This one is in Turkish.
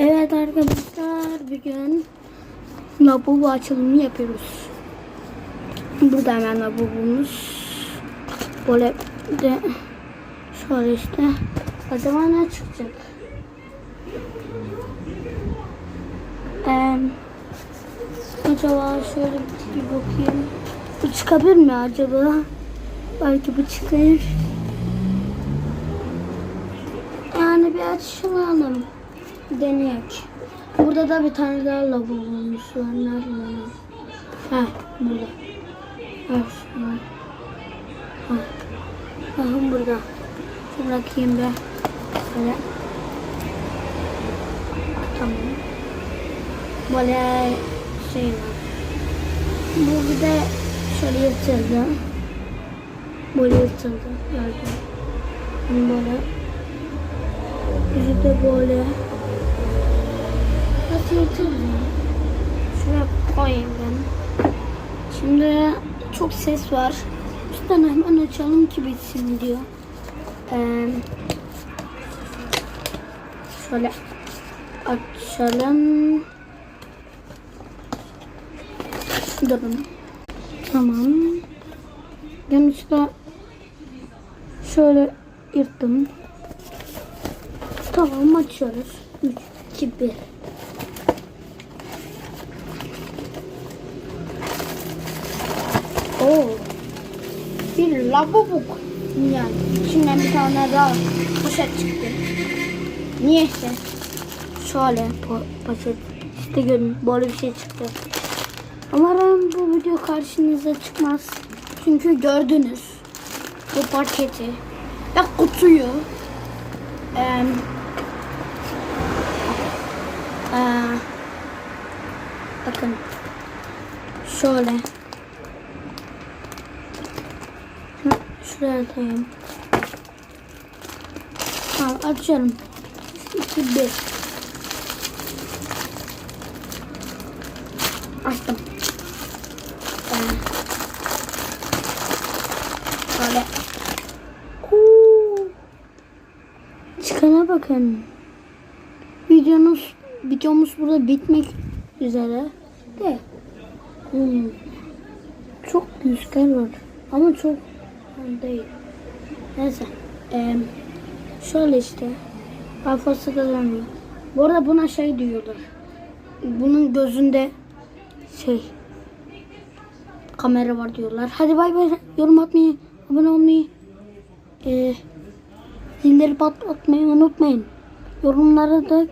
Evet arkadaşlar bugün lavabo açılımı yapıyoruz. Burada hemen lavabomuz. Böyle de şöyle işte. Acaba ne çıkacak? Ee, acaba şöyle bir bakayım. Bu çıkabilir mi acaba? Belki bu çıkar. Yani bir açılalım. Deneyek. Burada da bir tane daha lavabomuz var. Nerede? Ha, burada. Ha, şurada. Ha. Bakın burada. Şu bırakayım be. Böyle. Tamam. Böyle şey var. Bu bir de şöyle yırtıldı. Böyle yırtıldı. Gördüm. Böyle. Yüzü de böyle. Şuraya koyayım ben. Şimdi çok ses var. Üstten hemen açalım ki bitsin diyor. Ee, şöyle açalım. Durun. Tamam. Yanlışlıkla şöyle yırttım. Tamam açıyoruz. 3, 2, 1. Bir lavabo. Yani içinden bir tane daha poşet çıktı. Niyeyse. Şöyle po poşet. İşte görün böyle bir şey çıktı. Umarım bu video karşınıza çıkmaz. Çünkü gördünüz bu paketi ve kutuyu. Ee, ee, bakın şöyle Atayım. Tamam açıyorum. 2 1 Açtım. Böyle. Çıkana bakın. Videomuz videomuz burada bitmek üzere. De. Hmm. Çok rüzgar var. Ama çok değil. Neyse. Ee, şöyle işte. Kafası kazanıyor. Bu arada buna şey diyorlar. Bunun gözünde şey kamera var diyorlar. Hadi bay bay. Yorum atmayı, abone olmayı, e, zilleri patlatmayı unutmayın. Yorumlara da